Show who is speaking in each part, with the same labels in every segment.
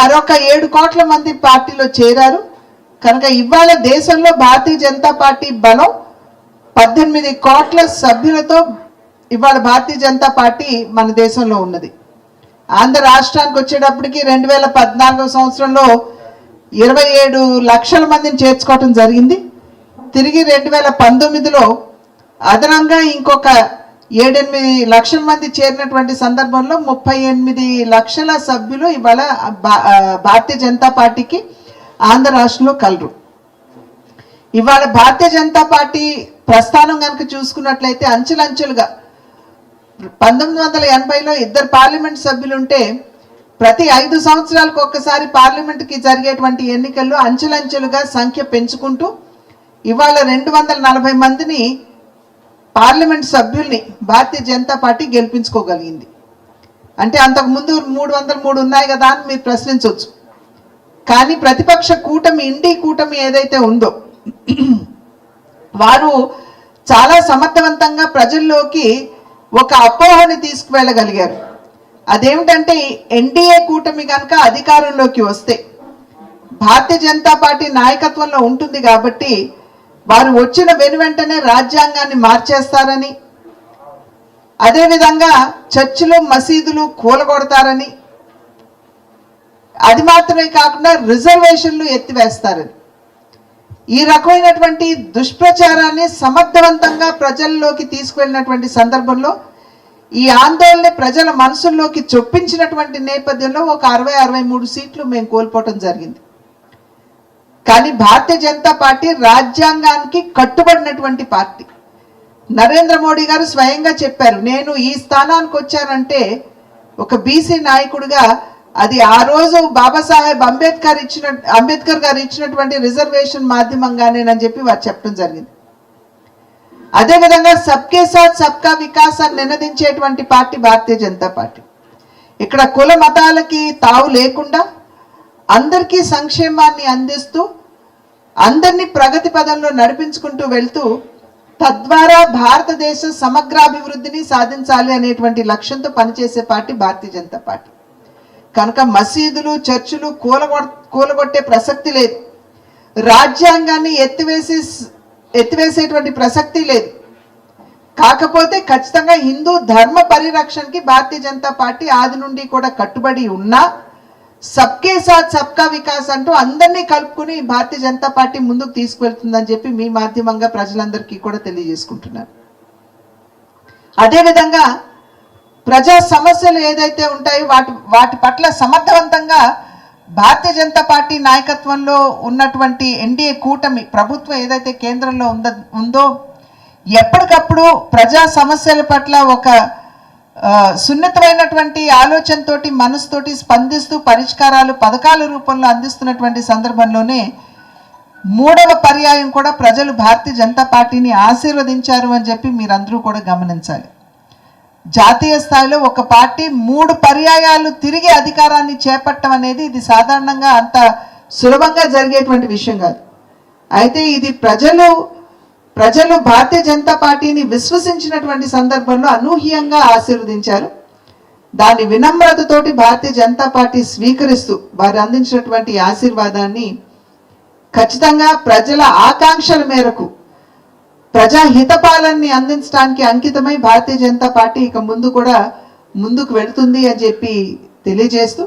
Speaker 1: మరొక ఏడు కోట్ల మంది పార్టీలో చేరారు. కనుక ఇవాళ దేశంలో భారతీయ జనతా పార్టీ బలం పద్దెనిమిది కోట్ల సభ్యులతో ఇవాళ భారతీయ జనతా పార్టీ మన దేశంలో ఉన్నది. ఆంధ్ర రాష్ట్రానికి వచ్చేటప్పటికి రెండు వేల పద్నాలుగో సంవత్సరంలో ఇరవై ఏడు లక్షల మందిని చేర్చుకోవటం జరిగింది. తిరిగి రెండు వేల పంతొమ్మిదిలో అదనంగా ఇంకొక ఏడెనిమిది లక్షల మంది చేరినటువంటి సందర్భంలో ముప్పై ఎనిమిది లక్షల సభ్యులు ఇవాళ భా- భారతీయ జనతా పార్టీకి ఆంధ్ర రాష్ట్రంలో కలరు. ఇవాళ భారతీయ జనతా పార్టీ ప్రస్థానం కనుక చూసుకున్నట్లయితే అంచెలంచెలుగా పంతొమ్మిది వందల ఎనభైలో ఇద్దరు పార్లమెంట్ సభ్యులుంటే ప్రతి ఐదు సంవత్సరాలకు ఒక్కసారి పార్లమెంట్కి జరిగేటువంటి ఎన్నికల్లో అంచెలంచెలుగా సంఖ్య పెంచుకుంటూ ఇవాళ రెండు వందల నలభై మందిని పార్లమెంట్ సభ్యుల్ని భారతీయ జనతా పార్టీ గెలిపించుకోగలిగింది. అంటే అంతకు ముందు మూడు వందల మూడు ఉన్నాయి కదా అని మీరు ప్రశ్నించవచ్చు. కానీ ప్రతిపక్ష కూటమి ఇండి కూటమి ఏదైతే ఉందో వారు చాలా సమర్థవంతంగా ప్రజల్లోకి ఒక అపోహని తీసుకువెళ్ళగలిగారు. అదేమిటంటే ఎన్డీఏ కూటమి కనుక అధికారంలోకి వస్తే భారతీయ జనతా పార్టీ నాయకత్వంలో ఉంటుంది కాబట్టి వారు వచ్చిన వెను వెంటనే రాజ్యాంగాన్ని మార్చేస్తారని అదేవిధంగా చర్చిలు మసీదులు కూలగొడతారని అది మాత్రమే కాకుండా రిజర్వేషన్లు ఎత్తివేస్తారని. ఈ రకమైనటువంటి దుష్ప్రచారాన్ని సమర్థవంతంగా ప్రజల్లోకి తీసుకువెళ్ళినటువంటి సందర్భంలో ఈ ఆందోళన ప్రజల మనసుల్లోకి చొప్పించినటువంటి నేపథ్యంలో ఒక అరవై అరవై మూడు సీట్లు మేము కోల్పోవటం జరిగింది. కానీ భారతీయ జనతా పార్టీ రాజ్యాంగానికి కట్టుబడినటువంటి పార్టీ. నరేంద్ర మోడీ గారు స్వయంగా చెప్పారు నేను ఈ స్థానానికి వచ్చానంటే ఒక బీసీ నాయకుడిగా అది ఆ రోజు బాబాసాహెబ్ అంబేద్కర్ ఇచ్చిన అంబేద్కర్ గారు ఇచ్చినటువంటి రిజర్వేషన్ మాధ్యమంగానేనని చెప్పి వారు చెప్పడం జరిగింది. అదేవిధంగా సబ్కే సాత్ సబ్కా వికాస్ అని నినదించేటువంటి పార్టీ భారతీయ జనతా పార్టీ. ఇక్కడ కుల మతాలకి తావు లేకుండా అందరికీ సంక్షేమాన్ని అందిస్తూ అందరినీ ప్రగతి పదంలో నడిపించుకుంటూ వెళ్తూ తద్వారా భారతదేశ సమగ్రాభివృద్ధిని సాధించాలి అనేటువంటి లక్ష్యంతో పనిచేసే పార్టీ భారతీయ జనతా పార్టీ. కనుక మసీదులు చర్చిలు కూలగొ కూలగొట్టే ప్రసక్తి లేదు. రాజ్యాంగాన్ని ఎత్తివేసి ఎత్తివేసేటువంటి ప్రసక్తి లేదు. కాకపోతే ఖచ్చితంగా హిందూ ధర్మ పరిరక్షణకి భారతీయ జనతా పార్టీ ఆది నుండి కూడా కట్టుబడి ఉన్నా సబ్కే సాత్ సబ్కా వికాస్ అంటూ అందరినీ కలుపుకుని భారతీయ జనతా పార్టీ ముందుకు తీసుకువెళ్తుందని చెప్పి మీ మాధ్యమంగా ప్రజలందరికీ కూడా తెలియజేసుకుంటున్నారు అదేవిధంగా ప్రజా సమస్యలు ఏదైతే ఉంటాయో వాటి వాటి పట్ల సమర్థవంతంగా భారతీయ జనతా పార్టీ నాయకత్వంలో ఉన్నటువంటి ఎన్డీఏ కూటమి ప్రభుత్వం ఏదైతే కేంద్రంలో ఉంద ఉందో ఎప్పటికప్పుడు ప్రజా సమస్యల పట్ల ఒక సున్నితమైనటువంటి ఆలోచనతోటి మనసుతోటి స్పందిస్తూ పరిష్కారాలు పథకాల రూపంలో అందిస్తున్నటువంటి సందర్భంలోనే మూడవ పర్యాయం కూడా ప్రజలు భారతీయ జనతా పార్టీని ఆశీర్వదించారు అని చెప్పి మీరందరూ కూడా గమనించాలి. జాతీయ స్థాయిలో ఒక పార్టీ మూడు పర్యాయాలు తిరిగి అధికారాన్ని చేపట్టడం అనేది ఇది సాధారణంగా అంత సులభంగా జరిగేటువంటి విషయం కాదు. అయితే ఇది ప్రజలు ప్రజలు భారతీయ జనతా పార్టీని విశ్వసించినటువంటి సందర్భంలో అనూహ్యంగా ఆశీర్వదించారు. దాని వినమ్రతతోటి భారతీయ జనతా పార్టీ స్వీకరిస్తూ వారు అందించినటువంటి ఆశీర్వాదాన్ని ఖచ్చితంగా ప్రజల ఆకాంక్షల మేరకు ప్రజా హితపాలనని అందించడానికి అంకితమై భారతీయ జనతా పార్టీ ఇక ముందు కూడా ముందుకు వెళుతుంది అని చెప్పి తెలియజేస్తూ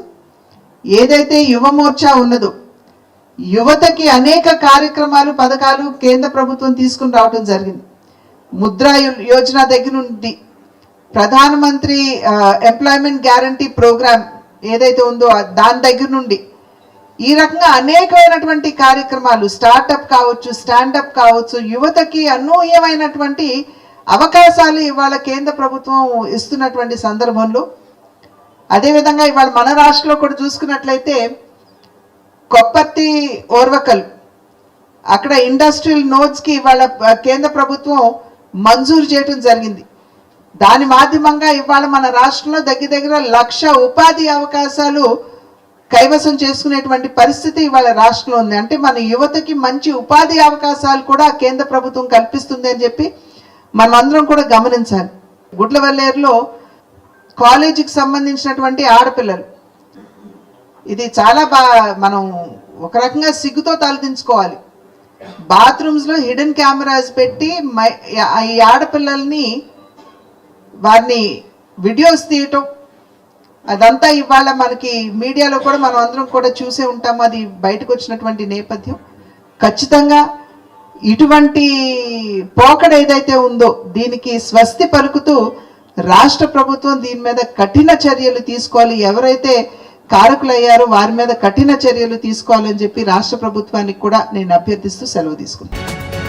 Speaker 1: ఏదైతే యువమోర్చా ఉన్నదో యువతకి అనేక కార్యక్రమాలు పథకాలు కేంద్ర ప్రభుత్వం తీసుకుని రావడం జరిగింది. ముద్రా యో- యోజన దగ్గర నుండి ప్రధానమంత్రి ఎంప్లాయ్మెంట్ గ్యారంటీ ప్రోగ్రామ్ ఏదైతే ఉందో దాని దగ్గర నుండి ఈ రకంగా అనేకమైనటువంటి కార్యక్రమాలు స్టార్టప్ కావచ్చు స్టాండప్ కావచ్చు యువతకి అనూహ్యమైనటువంటి అవకాశాలు ఇవాళ కేంద్ర ప్రభుత్వం ఇస్తున్నటువంటి సందర్భంలో. అదేవిధంగా ఇవాళ మన రాష్ట్రంలో కూడా చూసుకున్నట్లయితే కొప్పర్తి ఓర్వకల్. అక్కడ ఇండస్ట్రియల్ నోట్స్కి ఇవాళ కేంద్ర ప్రభుత్వం మంజూరు చేయడం జరిగింది. దాని మాధ్యమంగా ఇవాళ మన రాష్ట్రంలో దగ్గర దగ్గర లక్ష ఉపాధి అవకాశాలు కైవసం చేసుకునేటువంటి పరిస్థితి ఇవాళ రాష్ట్రంలో ఉంది. అంటే మన యువతకి మంచి ఉపాధి అవకాశాలు కూడా కేంద్ర ప్రభుత్వం కల్పిస్తుంది అని చెప్పి మనమందరం కూడా గమనించాలి. గుడ్లవల్లేరులో కాలేజీకి సంబంధించినటువంటి ఆడపిల్లలు ఇది చాలా బా మనం ఒక రకంగా సిగ్గుతో తలదించుకోవాలి. బాత్రూమ్స్లో హిడెన్ కెమెరాస్ పెట్టి మై ఈ ఆడపిల్లల్ని వారిని వీడియోస్ తీయటం అదంతా ఇవాళ మనకి మీడియాలో కూడా మనం అందరం కూడా చూసే ఉంటాము అది బయటకు వచ్చినటువంటి నేపథ్యం. ఖచ్చితంగా ఇటువంటి పోకడ ఏదైతే ఉందో దీనికి స్వస్తి పలుకుతూ రాష్ట్ర ప్రభుత్వం దీని మీద కఠిన చర్యలు తీసుకోవాలి. ఎవరైతే కారకులయ్యారు. వారి మీద కఠిన చర్యలు తీసుకోవాలని చెప్పి రాష్ట్ర ప్రభుత్వానికి కూడా నేను అభ్యర్థిస్తూ సెలవు తీసుకుంటాను